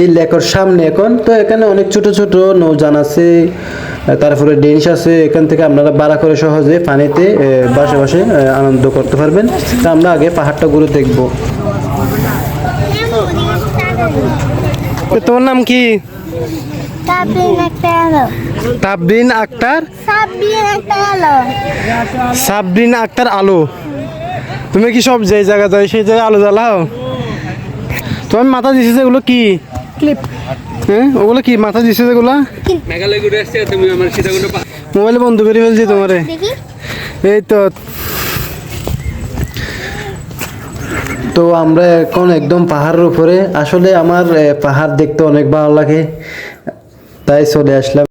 এই লেকের সামনে এখন তো এখানে অনেক ছোট ছোট নৌজান আছে তারপরে ডেনিশ আছে এখান থেকে আপনারা ভাড়া করে সহজে পানিতে বাসে বাসে আনন্দ করতে পারবেন। তা আমরা আগে পাহাড়টা ঘুরে দেখব। তোমার নাম কি? তাবরিন আক্তার সাবরিন আক্তার? আলো। তুমি কি সব যে জায়গা যাই সেই জায়গায় আলো জ্বালাও? তোমার মাথা দিছে যেগুলো কি? ক্লিপ হ্যাঁ ওগুলো কি মাথা দিছে যেগুলো? মেঘালয় ঘুরে আসছে তুমি আমার সীতাকুণ্ড পা- মোবাইলে বন্ধ করে ফেলছি তোমারে। এই তো। তো আমরা এখন একদম পাহাড়ের উপরে। আসলে আমার পাহাড় দেখতে অনেক ভালো লাগে। তাই চলে আসলাম।